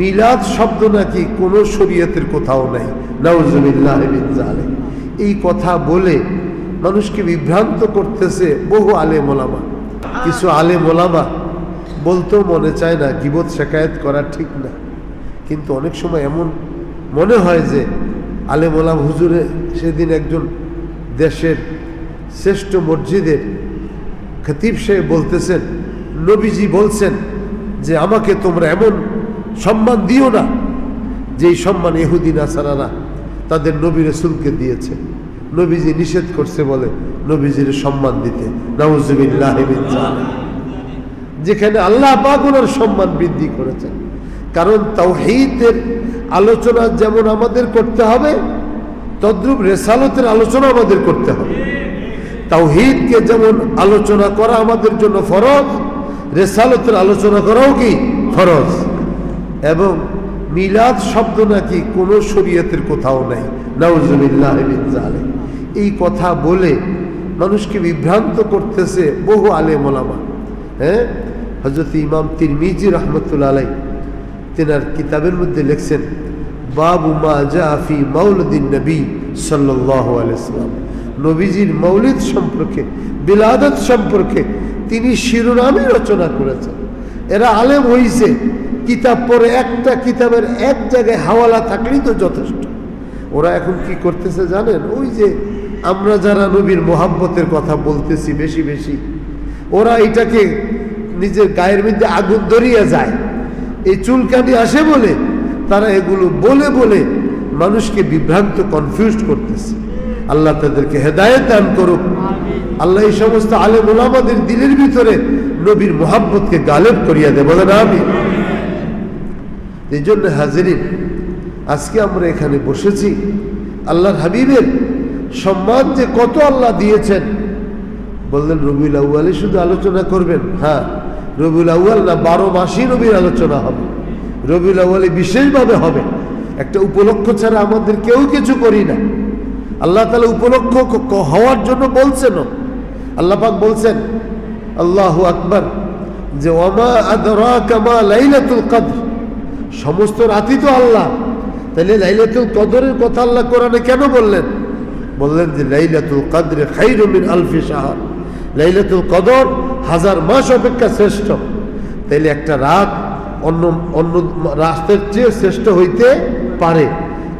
মিলাদ শব্দ নাকি কোনো শরীয়তের কোথাও নাই। নাউজুবিল্লাহ মিন জালিক। এই কথা বলে মানুষকে বিভ্রান্ত করতেছে বহু আলে মোলামা কিছু আলে মোলামা বলতেও মনে চায় না, গিবত শেখায়ত করা ঠিক না। কিন্তু অনেক সময় এমন মনে হয় যে আলে ওলাম হুজুরে সেদিন একজন দেশের শ্রেষ্ঠ মসজিদের খতিব সাহেব বলতেছেন, নবীজি বলছেন যে আমাকে তোমরা এমন সম্মান দিও না। যেই সম্মান ইহুদিন আসারারা তাদের নবী রসুলকে দিয়েছে। নবীজি নিষেধ করছে বলে নবীজির সম্মান দিতে। নওয়াজুবিল্লাহ। যেখানে আল্লাহ পাক সম্মান বৃদ্ধি করেছেন। কারণ তাওহীদের আলোচনা যেমন আমাদের করতে হবে, তদ্রূপ রেসালতের আলোচনা আমাদের করতে হবে। তাও তাওহীদকে যেমন আলোচনা করা আমাদের জন্য ফরজ, রেসালতের আলোচনা করাও কি ফরজ? এবং মিলাদ শব্দ নাকি কোনো শরীয়তের কোথাও নাই। জালিক। এই কথা বলে মানুষকে বিভ্রান্ত করতেছে বহু আলেম ওলামা। হ্যাঁ? হজরত ইমাম তিরমিজি রহমতুল্লা আলাই তেনার কিতাবের মধ্যে লিখছেন, বাবু মা জাফি মাউলুদ্দিন নবী আলাইসালাম নবীজির মৌলিদ সম্পর্কে, বিলাদত সম্পর্কে তিনি শিরোনামই রচনা করেছেন। এরা আলেম হইছে কিতাব পড়ে একটা কিতাবের এক জায়গায় হাওয়ালা থাকলেই তো যথেষ্ট। ওরা এখন কি করতেছে জানেন? ওই যে আমরা যারা নবীর মোহাব্বতের কথা বলতেছি বেশি বেশি, ওরা এটাকে নিজের গায়ের মধ্যে আগুন ধরিয়ে যায়। এই চুলকানি আসে বলে, তারা এগুলো বলে বলে মানুষকে বিভ্রান্ত কনফিউজ করতেছে। আল্লাহ তাদেরকে হেদায়েত দান করুক। আল্লাহ এই সমস্ত আলেম ওলামাদের দিলের ভিতরে নবীর মোহাব্বতকে গালেব করিয়া দেব না আমি এই জন্য হাজিরিন, আজকে আমরা এখানে বসেছি। আল্লাহর হাবিবের সম্মান যে কত আল্লাহ দিয়েছেন। বললেন, রবিউল আউ্য়ালে শুধু আলোচনা করবেন? হ্যাঁ রবিউল আউ্য়াল না, বারো মাসই নবীর আলোচনা হবে। রবিউল আউ্য়ালে বিশেষভাবে হবে। একটা উপলক্ষ ছাড়া আমাদের কেউ কিছু করি না। আল্লাহ তালা উপলক্ষ হওয়ার জন্য বলছেন। আল্লাহ পাক বলছেন, আল্লাহ আকবর, যে ওমা আদরা কামা লাইলাতুল কদর। সমস্ত রাতই তো আল্লাহ। তাহলে লাইলাতুল কদরের কথা আল্লাহ কোরআনে কেন বললেন? বললেন যে লাইলাতুল কদরে খাইরু মিন আলফি শাহর। লাইলাতুল কদর হাজার মাস অপেক্ষা শ্রেষ্ঠ। তাইলে একটা রাত অন্য অন্য রাস্তার চেয়ে শ্রেষ্ঠ হইতে পারে।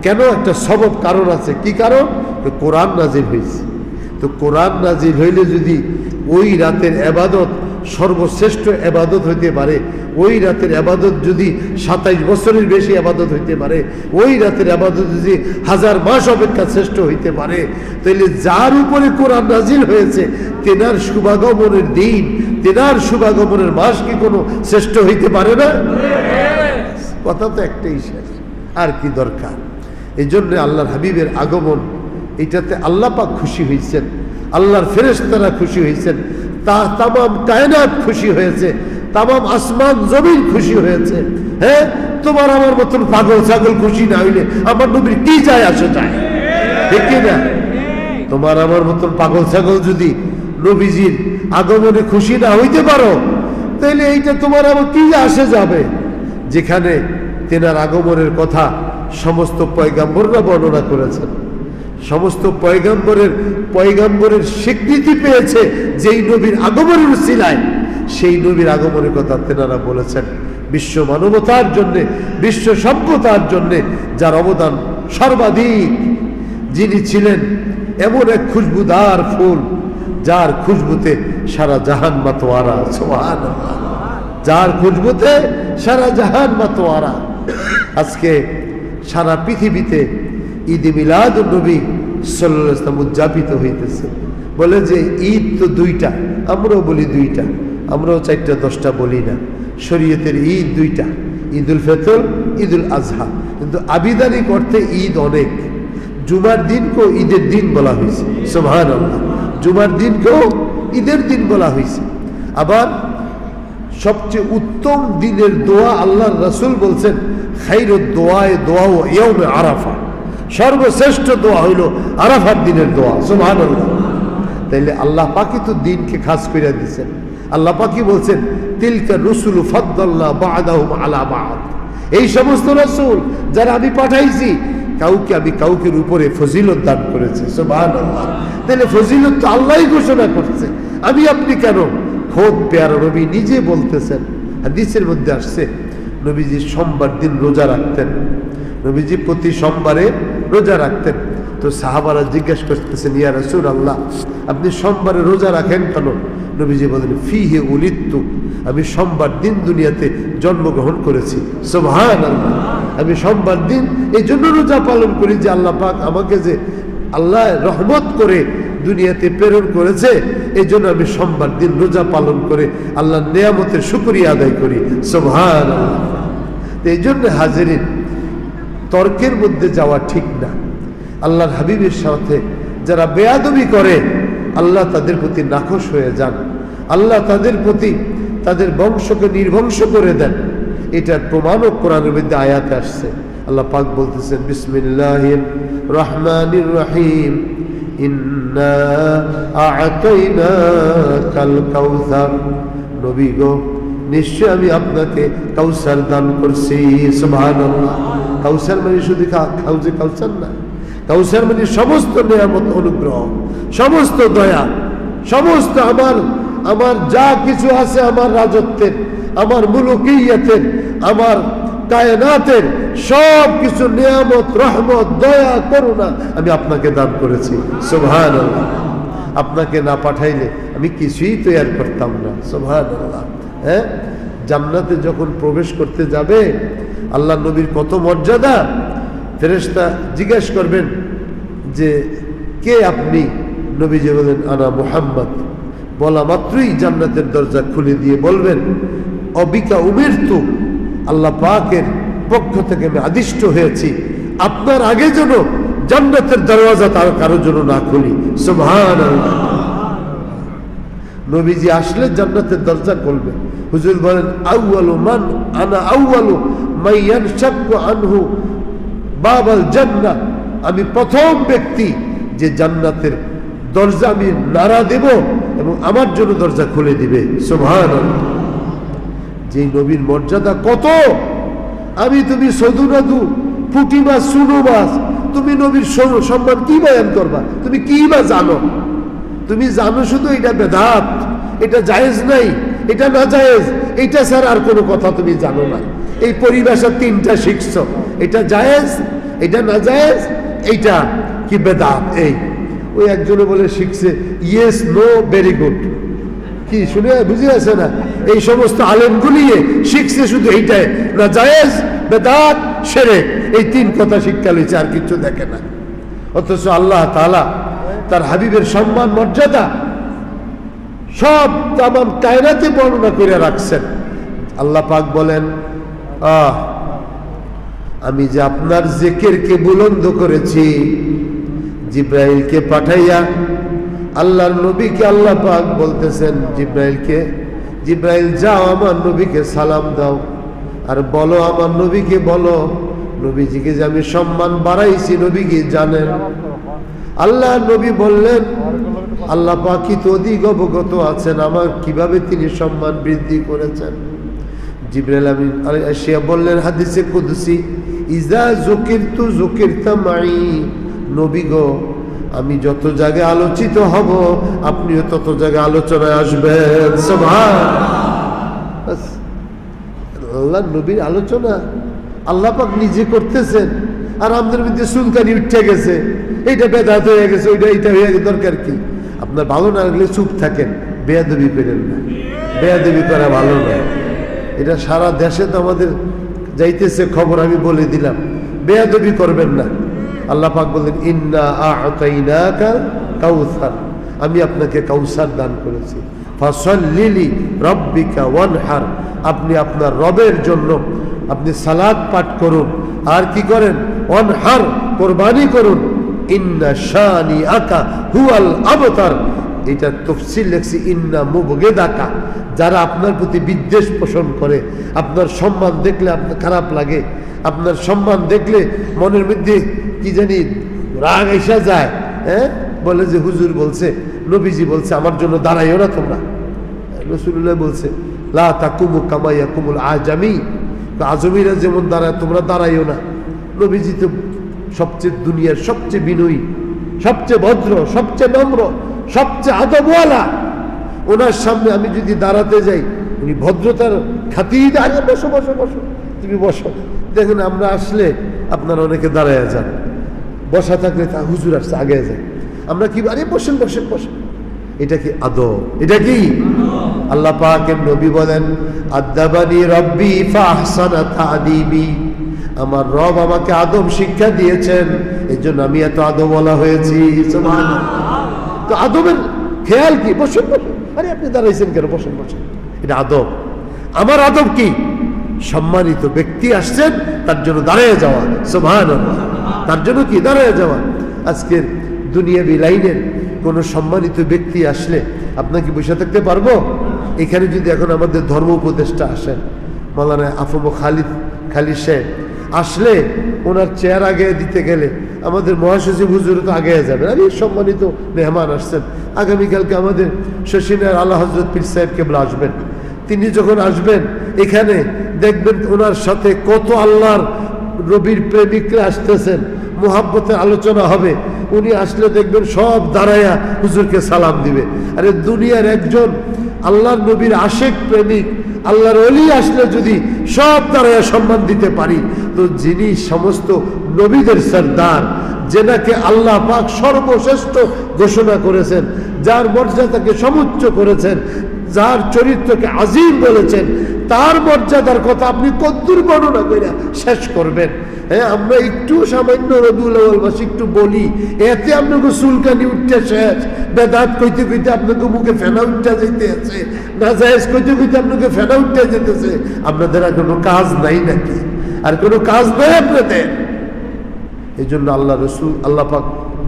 কেন? একটা সবব কারণ আছে। কি কারণ? কোরআন নাজির হয়েছে তো কোরআন নাজির হইলে যদি ওই রাতের এবাদত সর্বশ্রেষ্ঠ এবাদত হইতে পারে। ওই রাতের আবাদত যদি সাতাইশ বছরের বেশি আবাদত হইতে পারে, ওই রাতের আবাদত যদি হাজার মাস অপেক্ষা শ্রেষ্ঠ হইতে পারে তাহলে যার উপরে কোরআন নাজিল হয়েছে, তেনার শুভাগমনের দিন, তেনার শুভাগমনের মাস কি কোনো শ্রেষ্ঠ হইতে পারে না? কথা তো একটাই শেষ। আর কি দরকার? এই জন্য আল্লাহর হাবিবের আগমন, এটাতে আল্লাহ পাক খুশি হয়েছেন আল্লাহর ফেরেশতারা খুশি হয়েছেন তা তামাম কায়নাত খুশি হয়েছে, তামাম আসমান জমিন খুশি হয়েছে। হ্যাঁ তোমার আমার মতন পাগল ছাগল খুশি না হইলে আমার নবীর কি যায় আসে যায়? ঠিক না? তোমার আমার মতন পাগল ছাগল যদি নবীজির আগমনে খুশি না হইতে পারো তাহলে এইটা তোমার আমার কি আসে যাবে? যেখানে তেনার আগমনের কথা সমস্ত পয়গাম্বররা বর্ণনা করেছেন। সমস্ত পয়গাম্বরের পয়গাম্বরের স্বীকৃতি পেয়েছে যেই নবীর আগমনের সিলায়। সেই নবীর আগমনের কথা তেনারা বলেছেন। বিশ্ব মানবতার জন্যে, বিশ্ব সভ্যতার জন্যে যার অবদান সর্বাধিক। যিনি ছিলেন এমন এক খুশবুদার ফুল, যার খুশবুতে সারা জাহান মাতোয়ারা সোহান যার খুশবুতে সারা জাহান মাতোয়ারা। আজকে সারা পৃথিবীতে ঈদ মিলাদ নবী সাল্লাহ ইসলাম উদযাপিত হইতেছে। বলে যে ঈদ তো দুইটা, আমরাও বলি দুইটা, আমরাও চারটা, দশটা বলি না। শরীয়তের ঈদ দুইটা ঈদ উল ফেতর, ঈদুল আজহা কিন্তু আবিদানি করতে ঈদ অনেক। জুমার দিনকেও ঈদের দিন বলা হয়েছে সোভান জুমার দিনকেও ঈদের দিন বলা হয়েছে। আবার সবচেয়ে উত্তম দিনের দোয়া আল্লাহ রাসূল বলছেন খাইর দোয়ায় দোয়া ও ইয়মে আরাফা সর্বশ্রেষ্ঠ দোয়া হইল আরাফার দিনের দোয়া, সুবহানাল্লাহ। তাইলে আল্লাহ পাকি তো দিনকে খাস করে দিয়েছেন আল্লাহ পাকি বলছেন, তিলকা রসুল ফদ্দাল্লাহ বাদাহুম আলা বাদ। এই সমস্ত রসুল যারা আমি পাঠাইছি, কাউকে আমি কাউকে উপরে ফজিলত দান করেছি আল্লাহ তাহলে ফজিলত তো আল্লাহই ঘোষণা করছে। আমি আপনি কেন? খোদ পেয়ার নবী নিজে বলতেছেন। হাদিসের মধ্যে আসছে, নবীজি সোমবার দিন রোজা রাখতেন। নবীজি প্রতি সোমবারে রোজা রাখতেন। তো সাহাবারা জিজ্ঞেস করতেছেন, ইয়া রসুল আল্লাহ আপনি সোমবারে রোজা রাখেন কেন? নবীজি বলেন ফি হে উলিত্তু, আমি সোমবার দিন দুনিয়াতে জন্মগ্রহণ করেছি। সোভান আল্লাহ আমি সোমবার দিন এই জন্য রোজা পালন করি যে আল্লাহ পাক আমাকে যে আল্লাহ রহমত করে দুনিয়াতে প্রেরণ করেছে এই জন্য আমি সোমবার দিন রোজা পালন করে আল্লাহ নিয়ামতের শুকরিয়া আদায় করি। সোভান আল্লাহ এই জন্য হাজিরিন তর্কের মধ্যে যাওয়া ঠিক না। আল্লাহর হাবিবের সাথে যারা বেয়াদবি করে, আল্লাহ তাদের প্রতি নাখোশ হয়ে যান। আল্লাহ তাদের প্রতি তাদের বংশকে নির্বংশ করে দেন। এটার প্রমাণও কোরআনের মধ্যে আয়াতে আসছে। আল্লাহ পাক বলতেছেন বিসমিল্লাহ রহমানির রহিম। নবী গো নিশ্চয় আমি আপনাকে কাউসার দান করছি। সুবহানাল্লাহ। কাউসার মানে শুধু খাউজে কাউসার না। কাউসার মানে সমস্ত নিয়ামত, অনুগ্রহ, সমস্ত দয়া, সমস্ত আমার আমার যা কিছু আছে আমার রাজত্বের, আমার মুলুকিয়াতের, আমার কায়নাতের, সব কিছু নিয়ামত, রহমত, দয়া, করুণা আমি আপনাকে দান করেছি। সুবহান আপনাকে না পাঠাইলে আমি কিছুই তৈরি করতাম না। সুবহান হ্যাঁ? জান্নাতে যখন প্রবেশ করতে যাবে আল্লাহ নবীর কত মর্যাদা? ফেরেশতা জিজ্ঞেস করবেন যে, কে আপনি? নবীজি বলেন, আনা মুহাম্মদ। বলা মাত্রই জান্নাতের দরজা খুলে দিয়ে বলবেন, অবিকা উমের তু আল্লাহ পাকের পক্ষ থেকে আমি আদিষ্ট হয়েছি। আপনার আগে যেন জান্নাতের দরওয়াজা তার কারোর জন্য না খুলি। সুবহান নবীজি আসলে জান্নাতের দরজা খুলবে। হুজুর বলেন, আউয়ালু মান, আনা শাক্কু আনহু বাবাল জান্নাত আমি প্রথম ব্যক্তি যে জান্নাতের দরজা আমি নাড়া দেব এবং আমার জন্য দরজা খুলে দিবে। সুবহান যে নবীর মর্যাদা কত? আমি তুমি সদু নাদু পুটি মাছ সুনো মাছ তুমি নবীর সম্মান কি বয়ান করবা? তুমি কি বা জানো? তুমি জানো শুধু এটা বেদাত, এটা জায়েজ নাই, এটা না জায়েজ এটা স্যার আর কোনো কথা তুমি জানো না। এই পরিভাষা তিনটা শিখছ। এটা জায়েজ, এটা না জায়েজ, এইটা কি বেদাত? এই, ওই একজনে বলে শিখছে ইয়েস নো ভেরি গুড কি, শুনে বুঝে আছে না? এই সমস্ত আলেমগুলি শিখছে শুধু এইটাই। না জায়েজ, বেদাত সেরে এই তিন কথা শিক্ষা লইছে, আর কিছু দেখে না। অথচ আল্লাহ তাআলা তার হাবিবের সম্মান, মর্যাদা সব তামাম কায়নাতে বর্ণনা করে রাখছেন। আল্লাহ পাক বলেন আহ, আমি যে আপনার জেকেরকে বুলন্দ করেছি, জিব্রাইলকে পাঠাইয়া আল্লাহর নবীকে আল্লাহ পাক বলতেছেন, জিব্রাইলকে, জিব্রাইল যাও আমার নবীকে সালাম দাও। আর বলো আমার নবীকে বলো, নবীজিকে যে আমি সম্মান বাড়াইছি, নবীকে জানেন। আল্লাহ নবী বললেন, আল্লাহ পাকি তো অধিক অবগত আছেন, আমার কীভাবে তিনি সম্মান বৃদ্ধি করেছেন? জিব্রাইল আমিন এশিয়া বললেন, হাদিসে কুদসি ইজা জকির তু জকির মাই। নবী গো, আমি যত জায়গায় আলোচিত হব, আপনিও তত জায়গায় আলোচনায় আসবেন। আল্লাহ নবীর আলোচনা আল্লাহ পাক নিজে করতেছেন, আর আমাদের মধ্যে সুলকানি উঠে গেছে। এইটা বেদাত হয়ে গেছে, ওইটা এইটা হয়ে গেছে, দরকার কি? আপনার ভালো না লাগলে চুপ থাকেন, বেয়াদবি করেন না। বেয়াদবি করা ভালো না। এটা সারা দেশে তো আমাদের যাইতেছে খবর, আমি বলে দিলাম। বেয়াদবি করবেন না। আল্লাহ পাক বললেন, ইন্না আতাইনাকা কাউসার। আমি আপনাকে কাউসার দান করেছি। ফাসল্লিলি রব্বিকা ওয়ানহার। আপনি আপনার রবের জন্য আপনি সালাদ পাঠ করুন। আর কি করেন? ওয়ানহার, কোরবানি করুন। ইন্না শানি আকা হুয়াল আবতার। এটা তফসিল লেখছি, ইন্না মুবগেদাকা যারা আপনার প্রতি বিদ্বেষ পোষণ করে, আপনার সম্মান দেখলে আপনার খারাপ লাগে, আপনার সম্মান দেখলে মনের মধ্যে কি জানি রাগ এসা যায় হ্যাঁ? বলে যে, হুজুর বলছে, নবীজি বলছে, আমার জন্য দাঁড়াইও না তোমরা। রসুল্লাহ বলছে, লা তাকুমু কামাইয়া কুমুল আজামি আজমিরা যেমন দাঁড়ায়, তোমরা দাঁড়াইও না। নবীজি তো সবচেয়ে দুনিয়ার সবচেয়ে বিনয়ী, সবচেয়ে ভদ্র, সবচেয়ে নম্র সবচেয়ে আদবওয়ালা। ওনার সামনে আমি যদি দাঁড়াতে যাই, উনি ভদ্রতার খাতির। আরে, বসো বসো বসো। তুমি বসো। দেখুন, আমরা আসলে আপনারা অনেকে দাঁড়ায় যান। বসা থাকলে তা হুজুর আসছে, আগে যায় আমরা কি, আরে, বসেন বসেন বসেন। এটা কি আদব? এটা কি? আল্লাহ পাকের নবী বলেন, আদাবানি রব্বি ফাহসানা তাদিবি। আমার রব আমাকে আদব শিক্ষা দিয়েছেন এই জন্য আমি এত আদব বলা হয়েছি। সুবহানাল্লাহ। তো আদবের খেয়াল কি? বসেন বসেন। আরে আপনি দাঁড়াইছেন কেন? বসেন বসেন। এটা আদব। আমার আদব কি? সম্মানিত ব্যক্তি আসছেন, তার জন্য দাঁড়িয়ে যাওয়া। সোভান তার জন্য কি? দাঁড়িয়ে যাওয়া। আজকের দুনিয়াবি লাইনের কোনো সম্মানিত ব্যক্তি আসলে আপনাকে বসে থাকতে পারব? এখানে যদি এখন আমাদের ধর্ম উপদেষ্টা আসেন মৌলানা আফম খালিদ খালিদ সাহেব, আসলে ওনার চেয়ার আগে দিতে গেলে আমাদের মহাসচিব হুজুর তো আগে যাবেন আরে সম্মানিত মেহমান আসছেন। আগামীকালকে আমাদের শশীনের আল্লাহ হজরত পীর সাহেব কেবল আসবেন। তিনি যখন আসবেন, এখানে দেখবেন ওনার সাথে কত আল্লাহর রবির প্রেমিকরা আসতেছেন। মোহাব্বতের আলোচনা হবে। উনি আসলে দেখবেন সব দাঁড়াইয়া হুজুরকে সালাম দিবে। আরে দুনিয়ার একজন আল্লাহর নবীর আশেক প্রেমিক, আল্লাহর অলি আসলে যদি সব তারা সম্মান দিতে পারি, তো যিনি সমস্ত নবীদের সর্দার যেটাকে আল্লাহ পাক সর্বশ্রেষ্ঠ ঘোষণা করেছেন, যার মর্যাদাকে সমুচ্চ করেছেন, যার চরিত্রকে আজিম বলেছেন তার মর্যাদার কথা আপনি কদ্দুর বর্ণনা করে শেষ করবেন। হ্যাঁ আমরা একটু সামান্য রবিউল আউয়াল একটু বলি, এতে আপনাকে চুলকানি উঠতে শেষ, বেদাত কইতে কইতে আপনাকে মুখে ফেনা উঠতে যেতে আছে না জায়েজ কইতে কইতে আপনাকে ফেনা উঠতে যেতেছে আপনাদের আর কোনো কাজ নাই নাকি? আর কোনো কাজ নাই আপনাদের? এই জন্য আল্লাহ রসুল, আল্লাহ পাক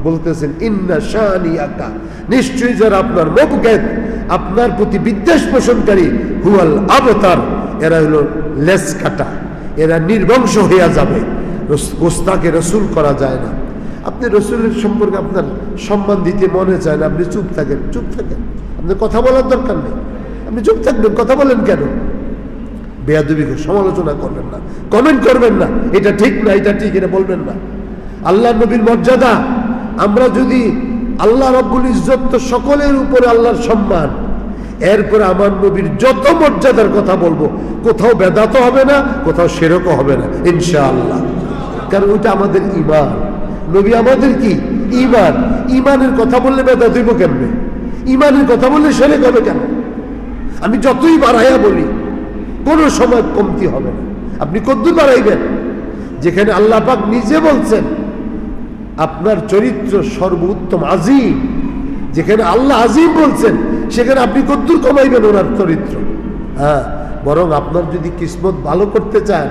বলতেছেন, ইন্না শানিয়াকা। নিশ্চয়ই যারা আপনার মবগেদ আপনার প্রতি বিদ্বেষ পোষণকারী, হুয়াল আবতার। এরা হলো লেস কাটা। এরা নির্বংশ হইয়া যাবে। গোস্তাকে রসুল করা যায় না। আপনি রসুলের সম্পর্কে আপনার সম্মান দিতে মনে চায় না, আপনি চুপ থাকেন চুপ থাকেন। আপনার কথা বলার দরকার নেই। আপনি চুপ থাকবেন, কথা বলেন কেন? বেয়াদবিকে সমালোচনা করবেন না। কমেন্ট করবেন না। এটা ঠিক না, এটা ঠিক, এটা বলবেন না। আল্লাহ নবীর মর্যাদা। আমরা যদি আল্লাহ রব্বুল ইজ্জত সকলের উপরে আল্লাহর সম্মান এরপরে আমার নবীর যত মর্যাদার কথা বলব, কোথাও বেদাত হবে না, কোথাও সেরকও হবে না, ইনশাআল্লাহ। কারণ ওইটা আমাদের ইমান নবী আমাদের কি? ইমান ইমানের কথা বললে বেদাত হইব কেমনে? ইমানের কথা বললে সেরেক হবে কেন আমি যতই বাড়াইয়া বলি, কোনো সময় কমতি হবে না। আপনি কদ্দুর বাড়াইবেন? যেখানে আল্লাহ পাক নিজে বলছেন, আপনার চরিত্র সর্বোত্তম আজিম। যেখানে আল্লাহ আজিম বলছেন সেখানে আপনি কদ্দুর কমাইবেন ওনার চরিত্র। হ্যাঁ বরং আপনার যদি কিসমত ভালো করতে চান,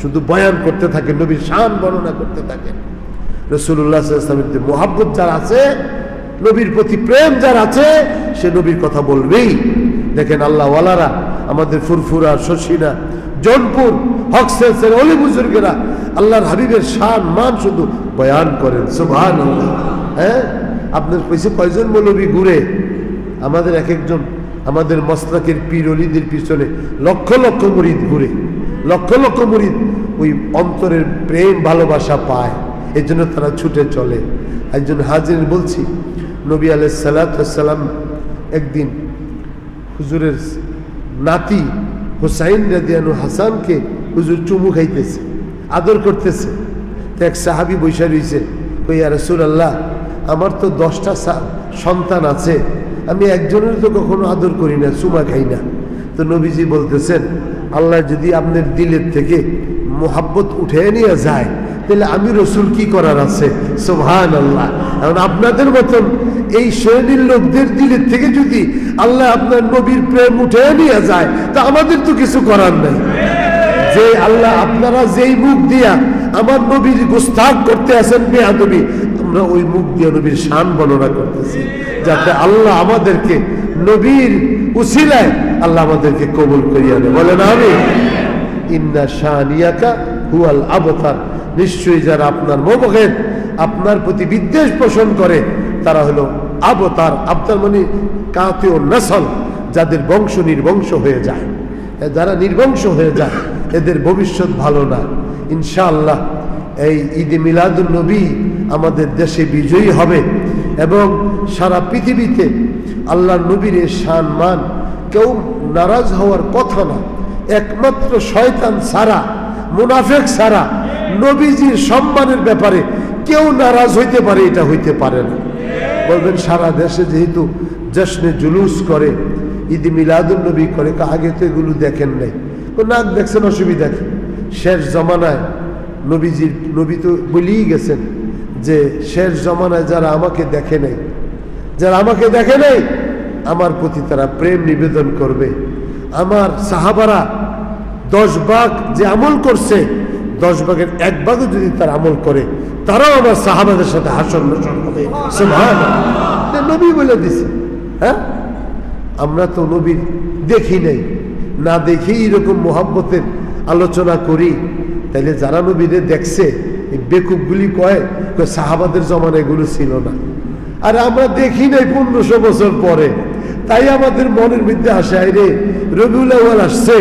শুধু বয়ান করতে থাকেন, নবীর শান বর্ণনা করতে থাকেন। রসুল্লাহ ইসলামের মোহাব্বত যার আছে, নবীর প্রতি প্রেম যার আছে, সে নবীর কথা বলবেই। দেখেন আল্লাহ ওয়ালারা আমাদের ফুরফুরা, শশীনা, জনপুর হকসেলসের অলি বুজুর্গেরা, আল্লাহর হাবিবের শান, মান শুধু বয়ান করেন সুভান হ্যাঁ আপনার পয়সা কয়জন মৌলবী ঘুরে? আমাদের এক একজন, আমাদের মসলাকের পীর অলিদের পিছনে লক্ষ লক্ষ মুরিদ ঘুরে, লক্ষ লক্ষ মুরিদ ওই অন্তরের প্রেম ভালোবাসা পায় এই জন্য তারা ছুটে চলে। একজন হাজির বলছি, নবী আলাই সালাতাম একদিন হুজুরের নাতি হুসাইন রাদিয়ানু হাসানকে হুজুর চুমু খাইতেছে, আদর করতেছে। তো এক সাহাবি বৈশা রয়েছে কইয়া রসুল আল্লাহ আমার তো দশটা সন্তান আছে আমি একজনের তো কখনো আদর করি না চুমা খাই না। তো নবীজি বলতেছেন, আল্লাহ যদি আপনার দিলের থেকে মোহাব্বত উঠে নিয়ে যায়, তাহলে আমি রসুল কি করার আছে? সোভান আল্লাহ এখন আপনাদের মতন এই শ্রেণির লোকদের দিলের থেকে যদি আল্লাহ আপনার নবীর প্রেম উঠে নিয়ে যায়, তা আমাদের তো কিছু করার নাই। যে আল্লাহ আপনারা যেই মুখ দিয়া আমার নবীর গুস্তাক করতে আছেন বেয়াদবি, আমরা ওই মুখ দিয়ে নবীর শান বর্ণনা করতেছি। যাতে আল্লাহ আমাদেরকে নবীর উসিলায় আল্লাহ আমাদেরকে কবুল করিয়া দেয়। বলেন আমি। ইন্না শানিয়াকা হুয়াল আবতার। নিশ্চয়ই যারা আপনার মোবগের আপনার প্রতি বিদ্বেষ পোষণ করে, তারা হলো আবতার আবতার মানে কাতেও নাসল, যাদের বংশ নির্বংশ হয়ে যায়। যারা নির্বংশ হয়ে যায়, এদের ভবিষ্যৎ ভালো না। ইনশাআল্লাহ, এই ঈদে মিলাদুল নবী আমাদের দেশে বিজয়ী হবে। এবং সারা পৃথিবীতে আল্লাহ নবীর শান মান কেউ নারাজ হওয়ার কথা না। একমাত্র শয়তান সারা মুনাফেক সারা নবীজির সম্মানের ব্যাপারে কেউ নারাজ হইতে পারে, এটা হইতে পারে না। বলবেন, সারা দেশে যেহেতু জশ্নে জুলুস করে, ঈদ মিলাদুল নবী করে আগে তো এগুলো দেখেন নাই। নাক দেখছেন, অসুবিধা শেষ জমানায় নবীজির, নবী তো বলেই গেছেন যে শেষ জমানায় যারা আমাকে দেখে নাই, যারা আমাকে দেখে নাই, আমার প্রতি তারা প্রেম নিবেদন করবে। আমার সাহাবারা দশ ভাগ যে আমল করছে, দশ ভাগের এক ভাগও যদি তার আমল করে, তারাও আমার সাহাবাদের সাথে হাসন হবে। নবী বলে দিছে হ্যাঁ? আমরা তো নবীর দেখি নাই, না দেখি এরকম মোহাব্বতের আলোচনা করি। তাইলে যারা নবীদের দেখছে এই বেকুবগুলি কয়? সাহাবাদের জমানা এগুলো ছিল না। আর আমরা দেখি নাই পনেরোশো বছর পরে। তাই আমাদের মনের মধ্যে আসে আই রে রবিউল আউয়াল আসছে।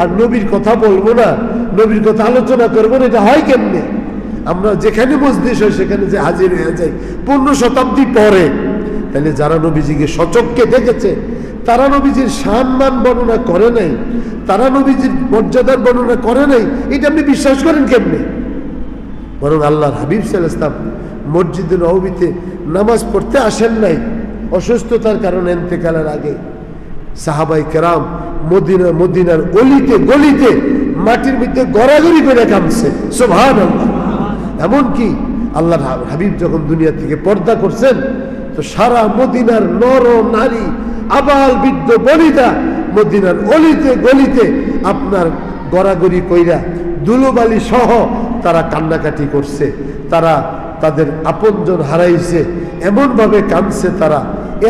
আর নবীর কথা বলব না, নবীর কথা আলোচনা করব না, এটা হয় কেমনে? আমরা যেখানে মজলিস হয়, সেখানে যে হাজির হয়ে যাই, পনেরো শতাব্দী পরে। তাহলে যারা নবীজিকে সচককে দেখেছে, তারা নবীজির সম্মান বর্ণনা করে নাই, তারা নবীজির মর্যাদার বর্ণনা করে নাই, এটা আপনি বিশ্বাস করেন কেমনে? বরং আল্লাহর হাবিব সাল ইসলাম মসজিদে নামাজ পড়তে আসেন নাই। অসুস্থতার কারণে এন্তেকালের আগে সাহাবাই কেরাম মদিনা মদিনার গলিতে গলিতে মাটির মধ্যে গড়াগড়ি করে কামছে সোভান এমনকি আল্লাহর হাব- হাবিব যখন দুনিয়া থেকে পর্দা করছেন, তো সারা মদিনার নর নারী, আবাল বৃদ্ধ বনিতা মদিনার অলিতে গলিতে আপনার গড়াগড়ি কইরা দুলোবালি সহ তারা কান্নাকাটি করছে, তারা তাদের আপনজন হারাইছে, এমনভাবে কাঁদছে তারা।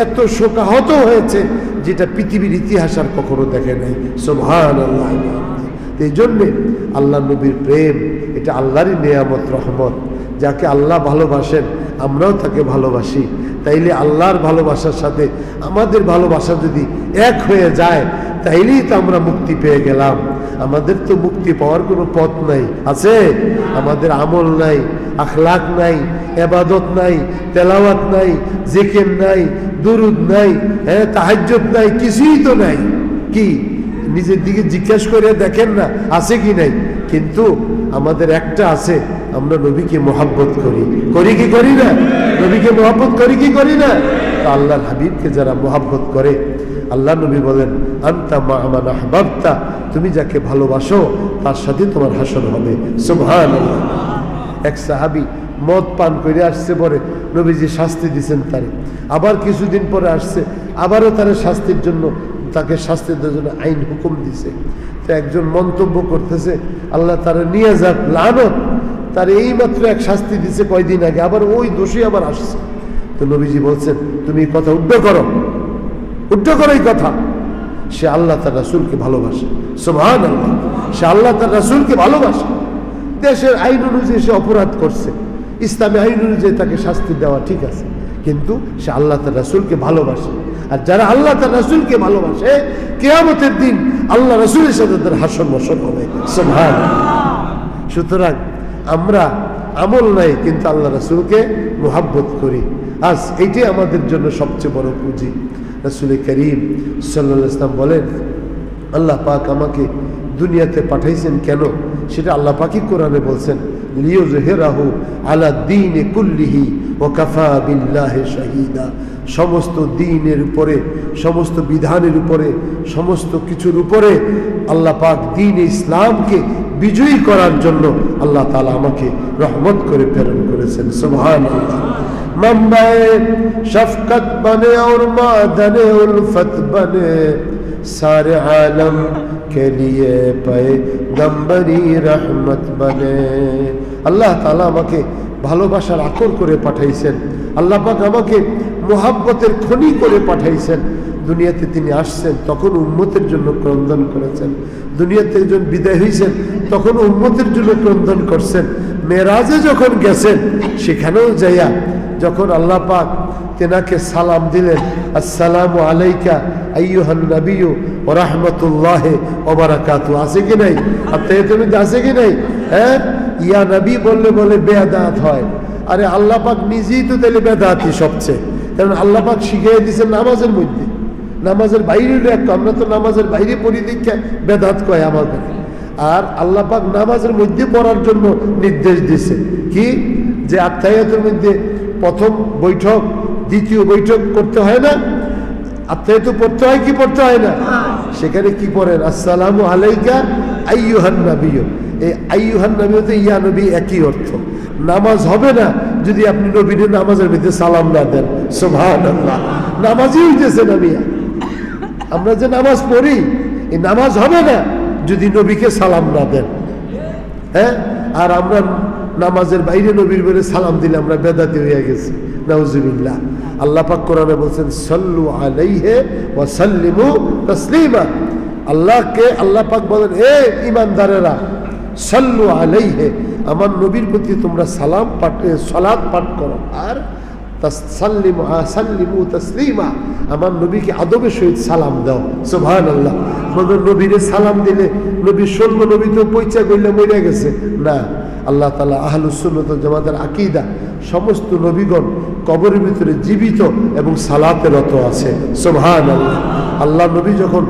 এত শোকাহত হয়েছে যেটা পৃথিবীর ইতিহাস আর কখনো দেখে নাই। সোভান আল্লাহ এই জন্যে আল্লাহ নবীর প্রেম, এটা আল্লাহরই নেয়ামত, রহমত। যাকে আল্লাহ ভালোবাসেন, আমরাও তাকে ভালোবাসি। তাইলে আল্লাহর ভালোবাসার সাথে আমাদের ভালোবাসা যদি এক হয়ে যায়, তাইলেই তো আমরা মুক্তি পেয়ে গেলাম। আমাদের তো মুক্তি পাওয়ার কোনো পথ নাই। আছে? আমাদের আমল নাই, আখলাক নাই, এবাদত নাই, তেলাওয়াত নাই, জেকের নাই, দুরুদ নাই হ্যাঁ তাহাজ্জত নাই, কিছুই তো নাই। কি? নিজের দিকে জিজ্ঞাসা করে দেখেন না, আছে কি নাই? কিন্তু আমাদের একটা আছে, আমরা নবীকে মোহাব্বত করি। করি কি করি না? নবীকে মোহাব্বত করি কি করি না? তো আল্লাহর হাবিবকে যারা মোহাব্বত করে, আল্লাহ নবী বলেন, আন্তা মা আহবাবতা তুমি যাকে ভালোবাসো, তার সাথে তোমার হাসন হবে। সুবহান এক সাহাবি মদ পান করে আসছে পরে নবীজি শাস্তি দিচ্ছেন তারে। আবার কিছুদিন পরে আসছে, আবারও তারা শাস্তির জন্য, তাকে শাস্তি দেওয়ার জন্য আইন হুকুম দিছে। তো একজন মন্তব্য করতেছে, আল্লাহ তারা নিয়ে যাক, লানত। তার এই মাত্র এক শাস্তি দিছে কয়দিন আগে, আবার ওই দোষী আবার আসছে। তো নবীজি বলছেন, তুমি কথা উদ্ধ করো। উদ্ধ করো এই কথা। সে আল্লাহ তার রাসুলকে ভালোবাসে। সোভান আল্লাহ সে আল্লাহ তার রাসুলকে ভালোবাসে। দেশের আইন অনুযায়ী সে অপরাধ করছে। ইসলামী আইন অনুযায়ী তাকে শাস্তি দেওয়া ঠিক আছে। কিন্তু সে আল্লাহ তার রাসুলকে ভালোবাসে। আর যারা আল্লাহ তার রাসুলকে ভালোবাসে, কেয়ামতের দিন আল্লাহ রাসুলের সাথে তাদের হাসন বসন হবে। সোভান সুতরাং আমরা আমল নাই, কিন্তু আল্লাহ রাসুলকে মোহাব্বত করি। আজ এইটাই আমাদের জন্য সবচেয়ে বড় পুঁজি। রাসুল করিম সাল্লাহ ইসলাম বলেন, আল্লাহ পাক আমাকে দুনিয়াতে পাঠাইছেন কেন? সেটা আল্লাহ পাকি কোরআনে বলছেন লিও জহেরাহু আলা দিন কুল্লিহি ও কাফা বিল্লাহে শাহিদা। সমস্ত দিনের উপরে, সমস্ত বিধানের উপরে, সমস্ত কিছুর উপরে আল্লাহ পাক দিন ইসলামকে বিজয়ী করার জন্য আল্লাহ তালা আমাকে রহমত করে প্রেরণ করেছেন। সুভান মুম্বাই, শফকত কে রহমত আল্লাহ তালা আমাকে ভালোবাসার আকর করে পাঠাইছেন। আল্লাহ আমাকে মোহাব্বতের খনি করে পাঠাইছেন। দুনিয়াতে তিনি আসছেন, তখন উম্মতের জন্য ক্রন্দন করেছেন। দুনিয়াতে একজন বিদায় হয়েছেন তখন উম্মতের জন্য ক্রন্দন করছেন। মেরাজে যখন গেছেন, সেখানেও যাইয়া যখন আল্লাহ পাক তেনাকে সালাম দিলেন, আসসালামু আলাইকা আইয়ুহান নবিয়ু রহমতুল্লাহ ওবারাকাতু আছে কি নাই? আত্মাহিয়াতের মধ্যে আছে কি নাই? হ্যাঁ? ইয়া নবী বললে বলে বেদাত হয়। আরে আল্লাহ পাক নিজেই তো তাহলে বেদাতি সবচেয়ে। কারণ আল্লাহ পাক শিখিয়ে দিয়েছেন নামাজের মধ্যে। নামাজের বাইরে এক আমরা তো নামাজের বাইরে পড়ি দীক্ষা বেদাত কয় আমাদের। আর আল্লাহ পাক নামাজের মধ্যে পড়ার জন্য নির্দেশ দিছে কি? যে আত্মায়াতের মধ্যে প্রথম বৈঠক, দ্বিতীয় বৈঠক করতে হয় না। আত্মায়াত পড়তে হয় কি পড়তে হয় না? সেখানে কি পড়েন? আসসালামু আলাইকা আইয়ুহান নবীয় এই আইয়ুহান নবী ইয়া নবী একই অর্থ। নামাজ হবে না যদি আপনি নবীর নামাজের মধ্যে সালাম না দেন। সোভান নামাজই হইতেছে নবিয়া আমরা যে নামাজ পড়ি, এই নামাজ হবে না যদি নবীকে সালাম না দেন। হ্যাঁ? আর আমরা নামাজের বাইরে নবীর বলে সালাম দিলে আমরা বেদাতি হয়ে গেছি। নাউজুবিল্লাহ। আল্লাহ পাক কোরআনে বলছেন, সল্লু আলাইহে ওয়া সাল্লিমু তাসলিমা। আল্লাহকে আল্লাহ পাক বলেন, এ ইমানদারেরা সল্লু আলাইহে, আমার নবীর প্রতি তোমরা সালাম পাঠ সালাত পাঠ করো। আর সাল্লিমু তসলিমা। আমার নবীকে আদবের সহিত সালাম দাও। সুবহান আল্লাহ আমাদের নবীরে সালাম দিলে নবীর স্বর্গ নবী তো পৈচা করলে মরে গেছে। না, আল্লাহ তালা আহলুসুন্নত জামাতের আকিদা। সমস্ত নবীগণ কবরের ভিতরে জীবিত এবং সালাতে রত আছে। সোভান আল্লাহ আল্লাহ নবী যখন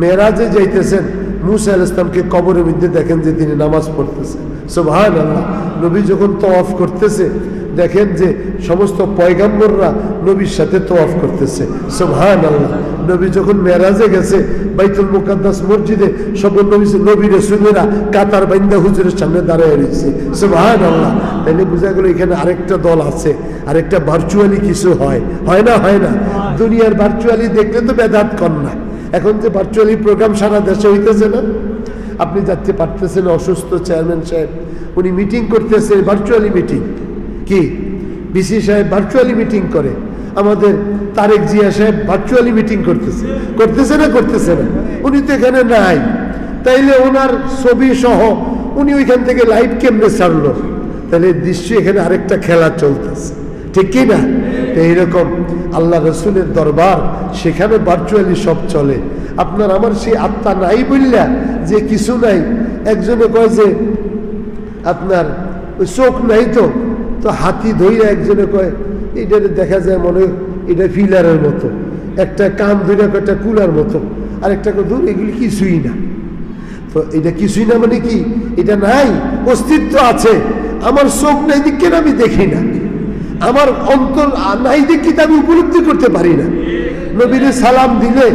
মেয়েরাজে যাইতেছেন, মুসা আল ইসলামকে কবরের মধ্যে দেখেন যে তিনি নামাজ পড়তেছে সোভান আল্লাহ নবী যখন তওয়াফ করতেছে দেখেন যে সমস্ত পয়গাম্বররা নবীর সাথে তোয়াফ করতেছে। সোভান আল্লাহ নবী যখন মেরাজে গেছে, বাইতুল মুকাদ্দাস মসজিদে সব নবী নবী রসুলেরা কাতার বাইন্দা হুজুরের সামনে দাঁড়ায় রয়েছে। সোভান আল্লাহ তাইলে বোঝা গেল এখানে আরেকটা দল আছে, আরেকটা ভার্চুয়ালি কিছু হয়। হয় না হয় না? দুনিয়ার ভার্চুয়ালি দেখলে তো বেদাত কর না এখন যে ভার্চুয়ালি প্রোগ্রাম সারা দেশে হইতেছে না? আপনি যাতে পারতেছেন অসুস্থ চেয়ারম্যান সাহেব। উনি মিটিং করতেছে ভার্চুয়ালি মিটিং কি? বিসি সাহেব ভার্চুয়ালি মিটিং করে। আমাদের তারেক জিয়া সাহেব ভার্চুয়ালি মিটিং করতেছে। করতেছে না করতেছে না? উনি তো এখানে নাই। তাইলে ওনার ছবি সহ উনি ওইখান থেকে লাইভ কেমনে ছাড়লো? তাহলে নিশ্চয়ই এখানে আরেকটা খেলা চলতেছে। ঠিক কি না? এইরকম আল্লাহ রসুলের দরবার, সেখানে ভার্চুয়ালি সব চলে। আপনার আমার সেই আত্মা নাই বললা যে কিছু নাই। একজনে কয় যে, আপনার চোখ নাই তো? তো হাতি ধইরা একজনে কয় এটা দেখা যায় মনে এটা ফিলারের মতো। একটা কান ধরে একটা কুলার মতো। আর একটা এগুলি কিছুই না। তো এটা কিছুই না মানে কি? এটা নাই, অস্তিত্ব আছে। আমার চোখ নাই দিকে আমি দেখি না। আমার অন্তর নাই দেখি আমি উপলব্ধি করতে পারি না। নবীর সালাম দিলে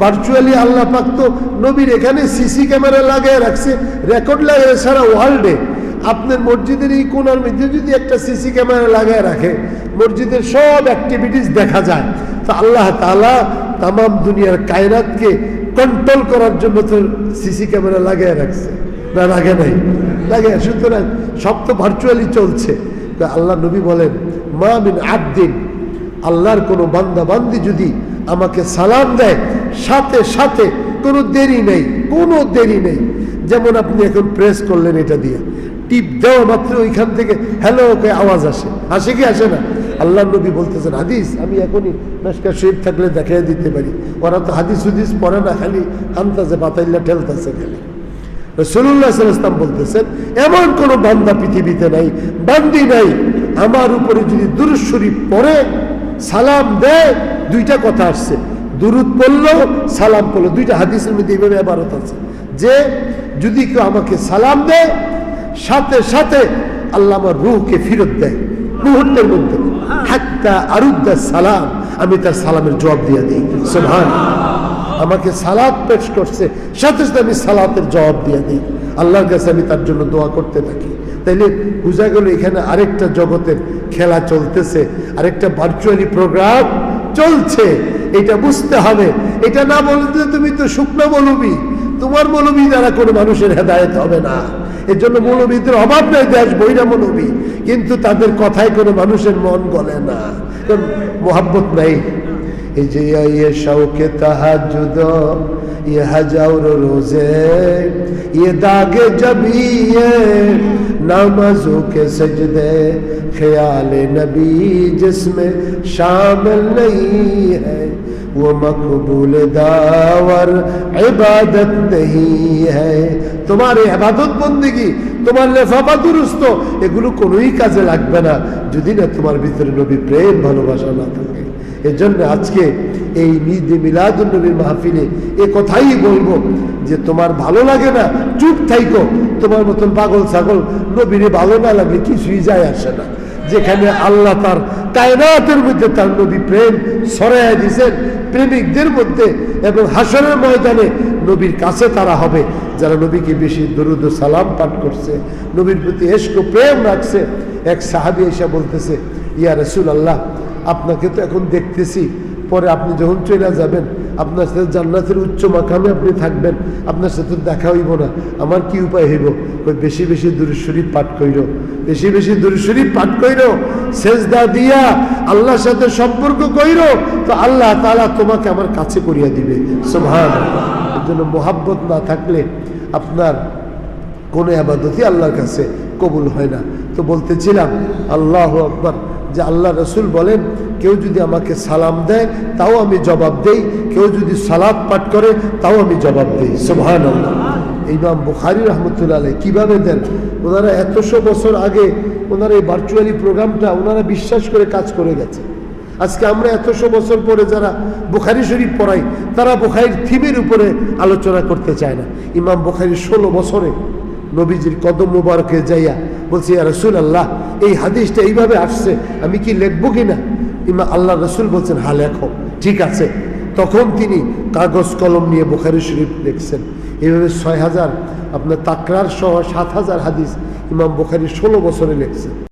ভার্চুয়ালি আল্লাহ পাক তো নবীর এখানে সিসি ক্যামেরা লাগিয়ে রাখছে, রেকর্ড লাগিয়ে সারা ওয়ার্ল্ডে আপনার মসজিদের এই কোনার মধ্যে যদি একটা সিসি ক্যামেরা লাগিয়ে রাখে, মসজিদের সব অ্যাক্টিভিটিস দেখা যায়। তো আল্লাহ তালা তাম দুনিয়ার কায়নাতকে কন্ট্রোল করার জন্য তো সিসি ক্যামেরা লাগিয়ে রাখছে। না, লাগে নাই। লাগে, সুতরাং সব তো ভার্চুয়ালি চলছে। তো আল্লাহ নবী বলেন, মা মিন আবদিন। আল্লাহর কোনো বান্দা, বান্দি যদি আমাকে সালাম দেয়, সাথে সাথে কোনো দেরি নেই, কোনো দেরি নেই। যেমন আপনি এখন প্রেস করলেন এটা দিয়ে। টিপ দেওয়া মাত্র ওইখান থেকে হ্যালো ওকে আওয়াজ আসে। আসে কি? আসে না। আল্লাহ নবী বলতেছেন, হাদিস, আমি এখনই মেসকা শহীদ থাকলে দেখাই দিতে পারি। ওরা তো হাদিস হুদিস পড়ে না, খালি আনতাছে পাতাইল্লা ঠেলতেছে খালি। রসুল্লাহ ইসলাম বলতেছেন, এমন কোনো বান্দা পৃথিবীতে নাই, বান্দি নাই। আমার উপরে যদি দুরুদ শরীফ পড়ে, সালাম দেয়, দুইটা কথা আসছে। দুরুদ পড়ল সালাম পড়ল। দুইটা হাদিসের মধ্যে এইভাবে আবারত আছে। যে যদি কেউ আমাকে সালাম দেয় সাথে সাথে আল্লাহ আমার রুহকে ফিরত দেয়। মুহূর্তের মধ্যে। হাত্তা আরুদ্দা সালাম। আমি তার সালামের জবাব দিয়ে দিই। সোভান আমাকে সালাদ পেশ করছে, সাথে সাথে আমি সালাতের জবাব দিয়ে দিই। আল্লাহর কাছে আমি তার জন্য দোয়া করতে থাকি। তাইলে বোঝা গেল এখানে আরেকটা জগতের খেলা চলতেছে, আরেকটা ভার্চুয়ালি প্রোগ্রাম চলছে। এটা বুঝতে হবে। এটা না বলতে তুমি তো শুকনো মৌলবী। তোমার মৌলবী দ্বারা কোনো মানুষের হেদায়ত হবে না। এর জন্য মৌলবীদের অভাব নেই দেশ বইরা মৌলবী কিন্তু তাদের কথায় কোনো মানুষের মন গলে না কারণ মোহাব্বত নাই এই যে ইয়ে শৌকে তাহাজুদ ये हजाउर रोजे ये दागे जबी ये नमाजों के सजदे ख्याल नबी जिसमें शामिल नहीं है वो मकबूल दावर इबादत नहीं है তোমার এই আবাদত বন্দিগি, তোমার লেফাফা দুরুস্ত, এগুলো কোনোই কাজে লাগবে না যদি না তোমার ভিতরে নবী প্রেম, ভালোবাসা না থাকে। এর জন্য আজকে এই মিলাদুল নবীর মাহফিলে এ কথাই বলব যে তোমার ভালো লাগে না, চুপ থাইকো। তোমার মতন পাগল ছাগল নবীরে ভালো না লাগলে কিছুই যায় আসে না। যেখানে আল্লাহ তার কায়নাতের মধ্যে তার নবী প্রেম সরাইয়া দিয়েছেন, প্রেমিকদের মধ্যে এবং হাসনের ময়দানে নবীর কাছে তারা হবে। যারা নবীকে বেশি দরুদ সালাম পাঠ করছে, নবীর প্রতি এসকো প্রেম রাখছে, এক সাহাবি এসে বলতেছে, ইয়া রসুল আল্লাহ আপনাকে তো এখন দেখতেছি, পরে আপনি যখন চলে যাবেন, আপনার সাথে জান্নাতের উচ্চ মাকামে আপনি থাকবেন, আপনার সাথে দেখা হইব না, আমার কি উপায় হইব? কই বেশি বেশি দুরুশরীফ পাঠ কইর, বেশি বেশি দুরুশরীফ পাঠ কইর, সেজদা দিয়া আল্লাহর সাথে সম্পর্ক কইর, তো আল্লাহ তাআলা তোমাকে আমার কাছে করিয়া দিবে। এর জন্য মোহাব্বত না থাকলে আপনার কোনো আবাদতই আল্লাহর কাছে কবুল হয় না। তো বলতেছিলাম, আল্লাহ আকবর, যে আল্লাহ রসুল বলেন, কেউ যদি আমাকে সালাম দেয়, তাও আমি জবাব দেই। কেউ যদি সালাদ পাঠ করে, তাও আমি জবাব দিই। আল্লাহ ইমাম বুখারি রহমতুল্লাহ আলাই কীভাবে দেন? ওনারা এতশো বছর আগে ওনারা এই ভার্চুয়ালি প্রোগ্রামটা ওনারা বিশ্বাস করে কাজ করে গেছে। আজকে আমরা এতশো বছর পরে যারা বুখারি শরীফ পড়াই, তারা বুখারির থিমের উপরে আলোচনা করতে চায় না। ইমাম বুখারির ষোলো বছরে নবীজির কদম মুবারকে যাইয়া বলছি রসুল আল্লাহ এই হাদিসটা এইভাবে আসছে, আমি কি লিখব কিনা? ইমা আল্লাহ রসুল বলছেন হা লেখো, ঠিক আছে। তখন তিনি কাগজ কলম নিয়ে বুখারি শরীফ লিখছেন। এইভাবে ছয় হাজার, আপনার তাকরার সহ সাত হাজার হাদিস ইমাম বুখারি ষোলো বছরে লিখছেন।